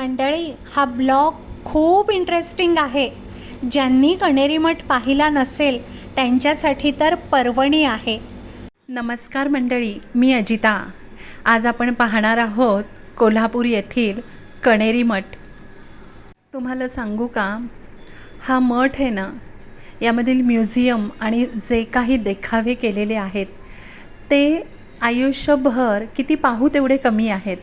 मंडळी हा ब्लॉग खूप इंटरेस्टिंग आहे. ज्यांनी कणेरी मठ पाहिला नसेल त्यांच्यासाठी तर पर्वणी आहे. नमस्कार मंडळी मी अजिता. आज आपण पाहणार आहोत कोल्हापूर येथील कणेरी मठ. तुम्हाला सांगू का? हा मठ आहे ना यामधील म्युझियम आणि जे काही देखावे केलेले आहेत ते आयुष्यभर किती पाहू तेवढे कमी आहेत.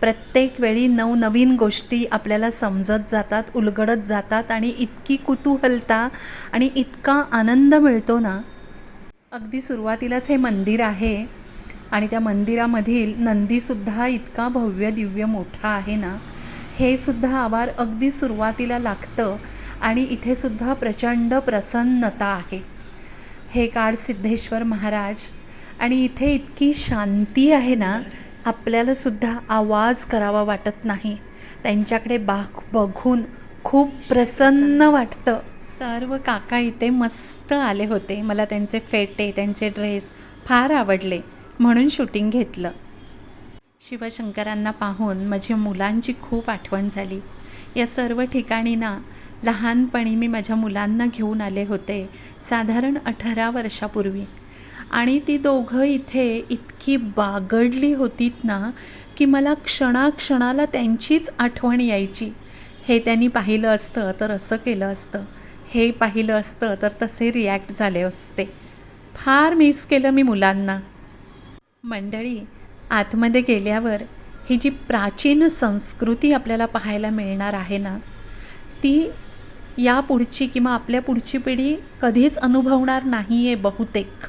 प्रत्येक वेळी नवनवीन गोष्टी आपल्याला समजत जातात उलगडत जातात आणि इतकी कुतूहलता आणि इतका आनंद मिळतो ना. अगदी सुरुवातीलाच हे मंदिर आहे आणि त्या मंदिरामधील नंदीसुद्धा इतका भव्य दिव्य मोठा आहे ना. हे सुद्धा आभार अगदी सुरुवातीला लागतं आणि इथेसुद्धा प्रचंड प्रसन्नता आहे. हे काळ सिद्धेश्वर महाराज आणि इथे इतकी शांती आहे ना आपल्यालासुद्धा आवाज करावा वाटत नाही. त्यांच्याकडे बाग बघून खूप प्रसन्न वाटतं. सर्व काका इथे मस्त आले होते. मला त्यांचे फेटे त्यांचे ड्रेस फार आवडले. म्हणून शूटिंग घेतलं. शिवशंकरांना पाहून माझी मुलांची खूप आठवण झाली. या सर्व ठिकाणी ना लहानपणी मी माझ्या मुलांना घेऊन आले होते साधारण अठरा वर्षापूर्वी. आणि ती दोघं इथे इतकी बागडली होतीत ना की मला क्षणाक्षणाला त्यांचीच आठवण यायची. हे त्यांनी पाहिलं असतं तर असं केलं असतं. हे पाहिलं असतं तर तसे रिॲक्ट झाले असते. फार मिस केलं मी मुलांना. मंडळी आतमध्ये गेल्यावर ही जी प्राचीन संस्कृती आपल्याला पाहायला मिळणार आहे ना ती या पुढची किंवा आपल्या पुढची पिढी कधीच अनुभवणार नाही आहे बहुतेक.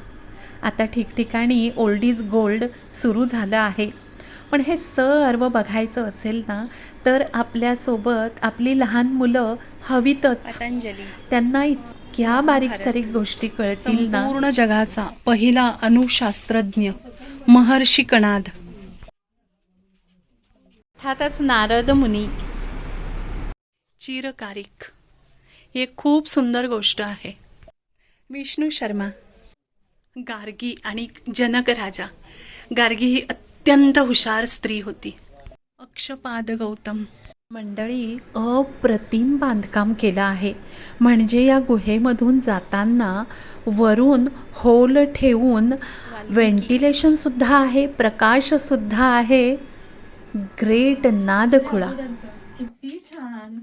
आता ठिकठिकाणी ओल्ड इज गोल्ड सुरू झालं आहे. पण हे सर्व बघायचं असेल ना तर आपल्यासोबत आपली लहान मुलं हवीतच. त्यांना इतक्या बारीक सारीक गोष्टी कळतील ना. संपूर्ण जगाचा पहिला अणुशास्त्रज्ञ महर्षी कणाद. अर्थातच नारद मुनी. चिरकारिक. ही एक खूप सुंदर गोष्ट आहे. विष्णू शर्मा. गार्गी आणि जनक राजा. गार्गी ही अत्यंत हुशार स्त्री होती. अक्षपाद गौतम. मंडळी अप्रतिम बांधकाम केलं आहे. म्हणजे या गुहेमधून जाताना वरून होल ठेवून व्हेंटिलेशन सुद्धा आहे प्रकाश सुद्धा आहे. ग्रेट नादखुळा. किती छान.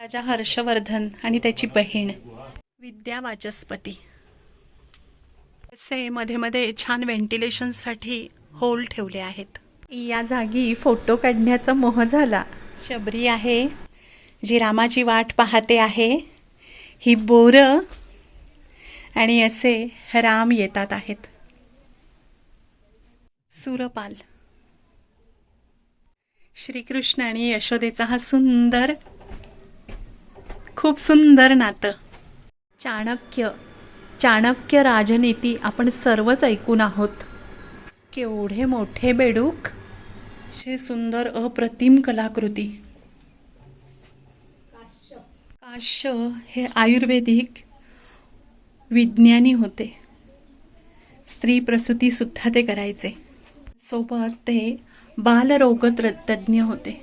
राजा हर्षवर्धन आणि त्याची बहीण. विद्या वाचस्पती. असे मध्ये मध्ये छान व्हेंटिलेशनसाठी होल ठेवले आहेत. या जागी फोटो काढण्याचा मोह झाला. शबरी आहे जी रामाची वाट पाहते आहे. ही बोरं आणि असे राम येतात आहेत. सुरपाल. श्रीकृष्ण आणि यशोदेचा हा सुंदर खूप सुंदर नातं. चाणक्य. चाणक्य राजनीती आपण सर्वच ऐकून आहोत. केवढे मोठे बेडूक. शे सुंदर अप्रतिम कलाकृती. काश्य. हे आयुर्वेदिक विज्ञानी होते. स्त्री प्रसूतीसुद्धा ते करायचे. सोबत ते बालरोग त्र- तज्ज्ञ होते.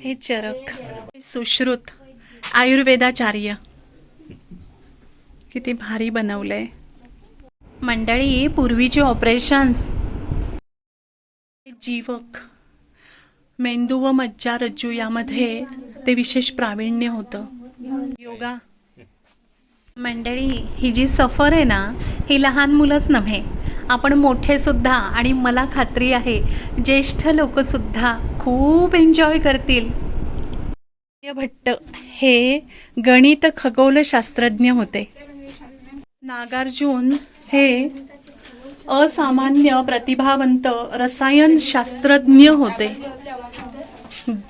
हे चरक. हे सुश्रुत. आयुर्वेदाचार्य. किती भारी बनवलंय. मंडळी पूर्वीचे ऑपरेशन्स जीवक मेंदू व मज्जारज्जू यामध्ये ते विशेष प्रावीण्य होतं. योगा. मंडळी ही जी सफर आहे ना ही लहान मुलंच नव्हे. आपण मोठे सुद्धा आणि मला खात्री आहे ज्येष्ठ लोक सुद्धा खूप एन्जॉय करतील. भट्ट हे गणित खगोलशास्त्रज्ञ होते. नागार्जुन हे असामान्य प्रतिभावंत रसायनशास्त्रज्ञ होते.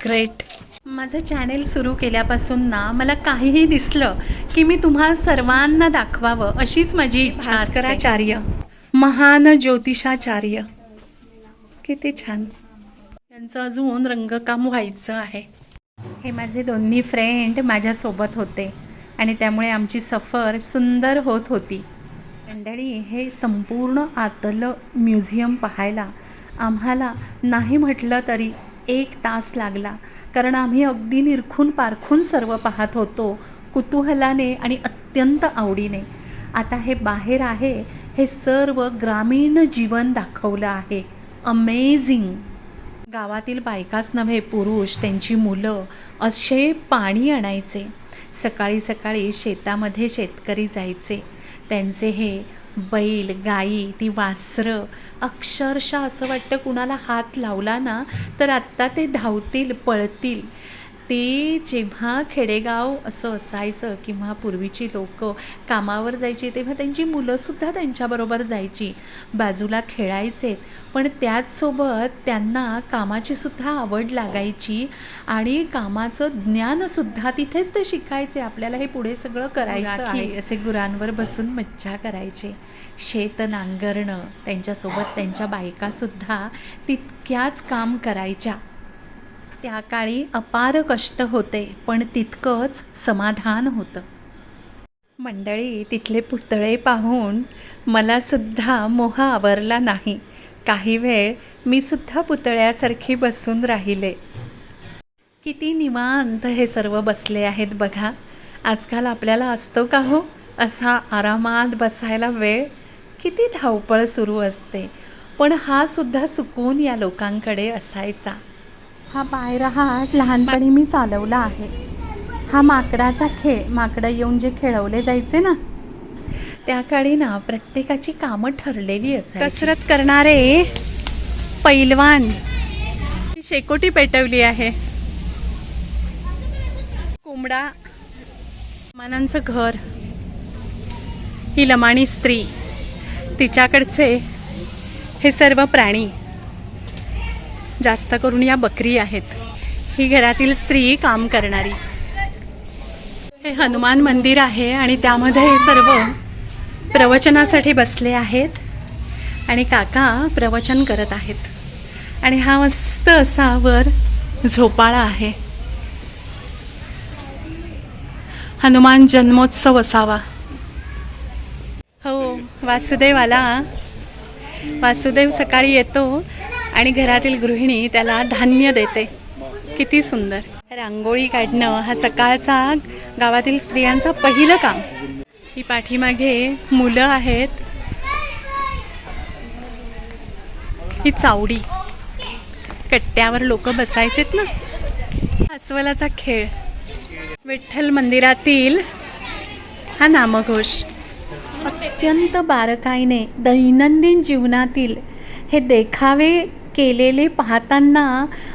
ग्रेट माझं चॅनेल सुरू केल्यापासून ना मला काहीही दिसलं की मी तुम्हा सर्वांना दाखवावं अशीच माझी इच्छा असते. भास्कराचार्य. महान ज्योतिषाचार्य. किती छान. त्यांचं अजून रंगकाम व्हायचं आहे. हे माझे दोन्ही फ्रेंड माझ्यासोबत होते. आणि त्यामुळे आमची सफर सुंदर होत होती. मंडळी हे संपूर्ण आतलं म्युझियम पाहायला आम्हाला नाही म्हटलं तरी एक तास लागला. कारण आम्ही अगदी निरखून पारखून सर्व पाहत होतो कुतूहलाने आणि अत्यंत आवडीने. आता हे बाहेर आहे हे सर्व ग्रामीण जीवन दाखवलं आहे. अमेझिंग गावातील बायकाच नव्हे पुरुष त्यांची मुलं असे पाणी आणायचे. सकाळी सकाळी शेतामध्ये शेतकरी जायचे. त्यांचे हे बैल गाई ती वासरं अक्षरशः असं वाटतं कुणाला हात लावला ना तर आत्ता ते धावतील पळतील. ते जेव्हा खेडेगाव असं असायचं किंवा पूर्वीची लोक कामावर जायची तेव्हा त्यांची मुलंसुद्धा त्यांच्याबरोबर जायची बाजूला खेळायचे. पण त्याचसोबत त्यांना कामाची सुद्धा आवड लागायची आणि कामाचं ज्ञानसुद्धा तिथेच ते शिकायचे. आपल्याला हे पुढे सगळं करायचं आहे असे गुरांवर बसून मज्जा करायचे. शेत नांगरणं त्यांच्यासोबत त्यांच्या बायकासुद्धा तितक्याच काम करायच्या. त्या काळी अपार कष्ट होते पण तितकंच समाधान होतं. मंडळी तिथले पुतळे पाहून मला सुद्धा मोह आवरला नाही. काही वेळ मी सुद्धा पुतळ्यासारखी बसून राहिले. किती निवांत हे सर्व बसले आहेत बघा. आजकाल आपल्याला असतो का हो? असा आरामात बसायला वेळ? किती धावपळ सुरू असते. पण हा सुद्धा सुकून या लोकांकडे असायचा. हा पायरहाट लहानपणी मी चालवला आहे. हा माकडाचा खेळ माकडं येऊन जे खेळवले जायचे ना त्या काळी ना प्रत्येकाची कामं ठरलेली असायची. कसरत करणारे पैलवान. शेकोटी पेटवली आहे. कोंबडा मानांचं घर. ही लमाणी स्त्री. तिच्याकडचे हे सर्व प्राणी जास्त करून या बकरी आहेत. ही घरातील स्त्री काम करणारी. हे हनुमान मंदिर आहे आणि त्यामध्ये हे सर्व प्रवचनासाठी बसले आहेत आणि काका प्रवचन करत आहेत. आणि हा मस्त असा वर झोपाळा आहे. हनुमान जन्मोत्सव असावा. हो वासुदेव आला वासुदेव सकाळी येतो आणि घरातील गृहिणी त्याला धान्य देते. किती सुंदर. रांगोळी काढणं हा सकाळचा गावातील स्त्रियांचा पहिलं काम. ही पाठीमागे मुलं आहेत. ही चावडी. कट्ट्यावर लोक बसायचेत ना. अस्वलाचा खेळ. विठ्ठल मंदिरातील हा नामघोष. अत्यंत बारकाईने दैनंदिन जीवनातील हे देखावे केलेले पाहताना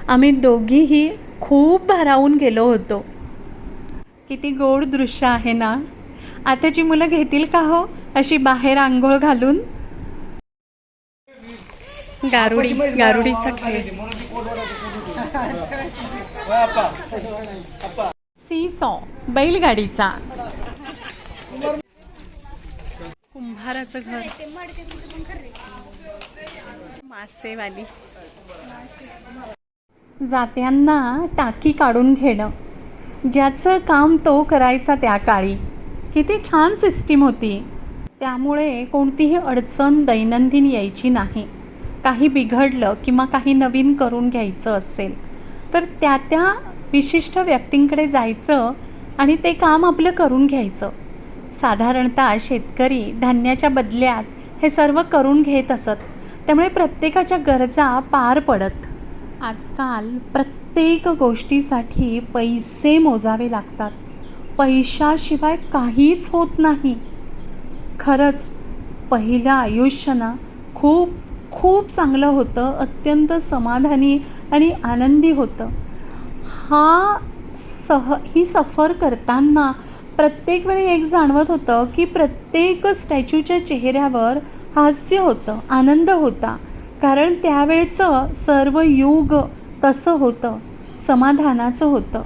आम्ही दोघीही खूप भारावून गेलो होतो. किती गोड दृश्य आहे ना? आताची मुलं घेतील का हो? अशी बाहेर आंघोळ घालून? गारुडी गारुडीचा खेळ. सी सॉ बैलगाडीचा. कुंभाराचं घर. मासेवाली. जात्यांना टाकी काढून घेणं. ज्याचं काम तो करायचा त्या काळी. किती छान सिस्टीम होती. त्यामुळे कोणतीही अडचण दैनंदिन यायची नाही. काही बिघडलं किंवा काही नवीन करून घ्यायचं असेल तर त्या त्या विशिष्ट व्यक्तींकडे जायचं आणि ते काम आपलं करून घ्यायचं. साधारणतः शेतकरी धान्याच्या बदल्यात हे सर्व करून घेत असत. त्यामुळे प्रत्येकाच्या गरजा पार पडत. आजकाल प्रत्येक गोष्टीसाठी पैसे मोजावे लागतात. पैशाशिवाय काहीच होत नाही. खरंच पहिलं आयुष्य ना खूप खूप चांगलं होतं अत्यंत समाधानी आणि आनंदी होतं. हा सह ही सफर करताना प्रत्येक वेळी एक जाणवत होतं की प्रत्येक स्टॅच्यूच्या चेहऱ्यावर हास्य होतं आनंद होता. कारण त्यावेळेचं सर्व युग तसं होतं समाधानाचं होतं.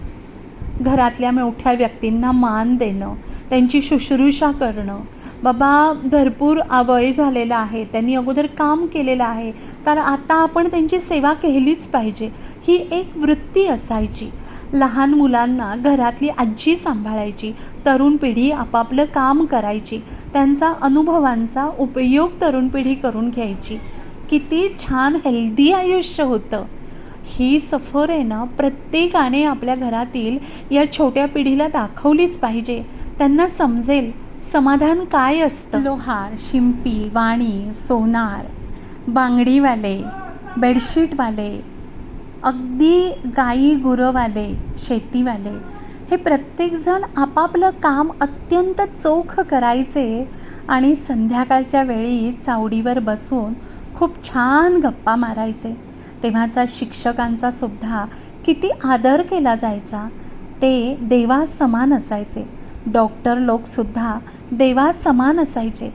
घरातल्या मोठ्या व्यक्तींना मान देणं त्यांची शुश्रूषा करणं. बाबा भरपूर अवय झालेलं आहे त्यांनी अगोदर काम केलेलं आहे तर आता आपण त्यांची सेवा केलीच पाहिजे. ही एक वृत्ती असायची. लहान मुलांना घरातली आजी सांभाळायची तरुण पिढी आपापलं काम करायची त्यांचा अनुभवांचा उपयोग तरुण पिढी करून घ्यायची. किती छान हेल्दी आयुष्य होतं. ही सफर आहे ना प्रत्येकाने आपल्या घरातील या छोट्या पिढीला दाखवलीच पाहिजे. त्यांना समजेल समाधान काय असतं. लोहार शिंपी वाणी सोनार बांगडीवाले बेडशीटवाले अगदी गाई गुरंवाले शेतीवाले हे प्रत्येकजण आपापलं काम अत्यंत चोख करायचे आणि संध्याकाळच्या वेळी चावडीवर बसून खूप छान गप्पा मारायचे. तेव्हाचा शिक्षकांचा सुद्धा किती आदर केला जायचा. ते देवा समान असायचे. डॉक्टर लोकसुद्धा देवा समान असायचे.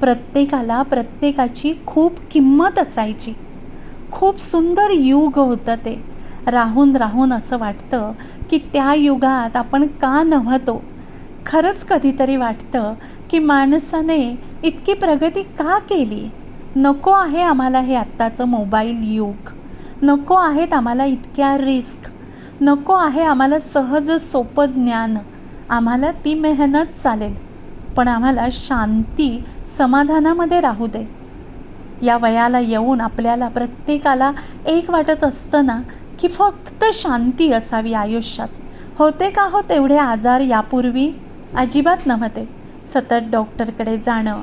प्रत्येकाला प्रत्येकाची खूप किंमत असायची. खूप सुंदर युग होतं ते. राहून राहून असं वाटतं की त्या युगात आपण का नव्हतो. खरंच कधीतरी वाटतं की माणसाने इतकी प्रगती का केली? नको आहे आम्हाला हे आत्ताचं मोबाईल युग. नको आहेत आम्हाला इतक्या रिस्क. नको आहे आम्हाला सहज सोपं ज्ञान. आम्हाला ती मेहनत चालेल. पण आम्हाला शांती समाधानामध्ये राहू दे. या वयाला येऊन आपल्याला प्रत्येकाला एक वाटत असतं ना की फक्त शांती असावी आयुष्यात. होते का हो तेवढे आजार यापूर्वी? अजिबात नव्हते. सतत डॉक्टरकडे जाणं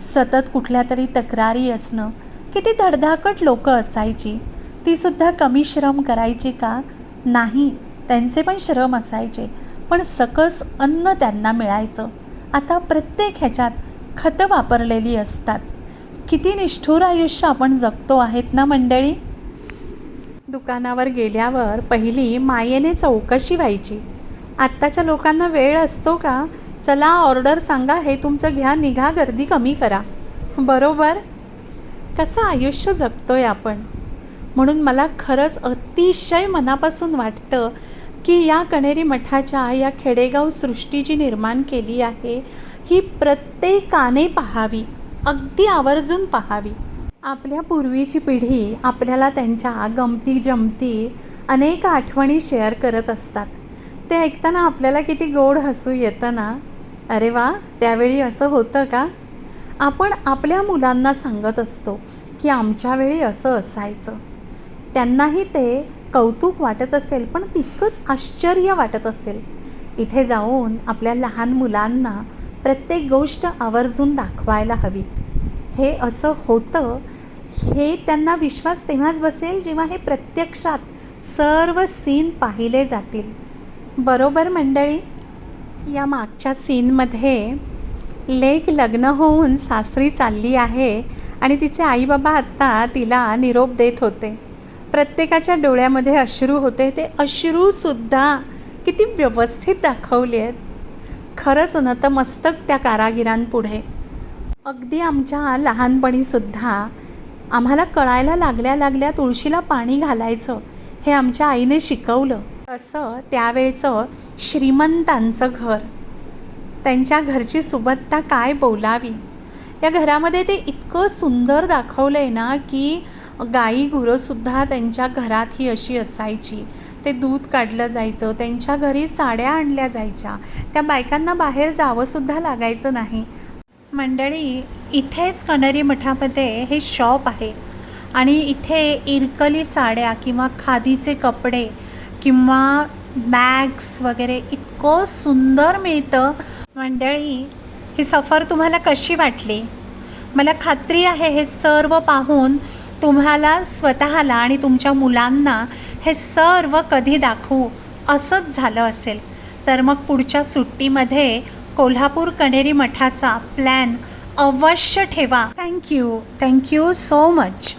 सतत कुठल्या तरी तक्रारी असणं किती धडधाकट लोकं असायची. तीसुद्धा कमी श्रम करायची का? नाही त्यांचे पण श्रम असायचे. पण सकस अन्न त्यांना मिळायचं. आता प्रत्येक ह्याच्यात खतं वापरलेली असतात. किती निष्ठुर आयुष्य आपण जगतो आहेत ना मंडळी? दुकानावर गेल्यावर पहिली मायेने चौकशी व्हायची. आत्ताच्या लोकांना वेळ असतो का? चला ऑर्डर सांगा हे तुमचं घ्या निघा गर्दी कमी करा. बरोबर? कसं आयुष्य जगतोय आपण? म्हणून मला खरंच अतिशय मनापासून वाटतं की या कणेरी मठाच्या या खेडेगाव सृष्टी जी निर्माण केली आहे ही प्रत्येकाने पाहावी. अगदी आवर्जून पाहावी. आपल्या पूर्वीची पिढी आपल्याला त्यांच्या गमती जमती अनेक आठवणी शेअर करत असतात. ते ऐकताना आपल्याला किती गोड हसू येतं ना? अरे वा त्यावेळी असं होतं का? आपण आपल्या मुलांना सांगत असतो की आमच्या वेळी असं असायचं. त्यांनाही ते कौतुक वाटत असेल पण तितकंच आश्चर्य वाटत असेल. इथे जाऊन आपल्या लहान मुलांना प्रत्येक गोष्ट आवर्जून दाखवायला हवी. हे असं होतं हे त्यांना विश्वास तेव्हाच बसेल जेव्हा हे प्रत्यक्षात सर्व सीन पाहिले जातील. बरोबर मंडळी? या मागच्या सीनमध्ये लेक लग्न होऊन सासरी चालली आहे आणि तिचे आईबाबा आत्ता तिला निरोप देत होते. प्रत्येकाच्या डोळ्यामध्ये अश्रू होते. ते अश्रूसुद्धा किती व्यवस्थित दाखवले आहेत खरंच नतमस्तक त्या कारागिरांपुढे. अगदी आमच्या लहानपणीसुद्धा आम्हाला कळायला लागल्या लागल्या तुळशीला पाणी घालायचं हे आमच्या आईने शिकवलं. तसं त्यावेळचं श्रीमंतांचं घर. त्यांच्या घरची सुबत्ता काय बोलावी? या घरामध्ये ते इतकं सुंदर दाखवलं आहे ना की गाई गुरंसुद्धा त्यांच्या घरात ही अशी असायची. ते दूध काढलं जायचं त्यांच्या घरी साड्या आणल्या जायच्या त्या बायकांना बाहेर जावंसुद्धा लागायचं नाही. मंडळी इथेच कणरी मठामध्ये हे शॉप आहे आणि इथे इरकली साड्या किंवा खादीचे कपडे किंवा बॅग्स वगैरे इतकं सुंदर मिळतं. मंडळी ही सफर तुम्हाला कशी वाटली? मला खात्री आहे हे सर्व पाहून तुम्हाला स्वतःला आणि तुमच्या मुलांना हे सर्व कधी दाखवू? असंच झालं असेल. तर मग पुढच्या सुट्टीमध्ये कोल्हापूर कणेरी मठाचा प्लॅन अवश्य ठेवा. Thank you thank you so much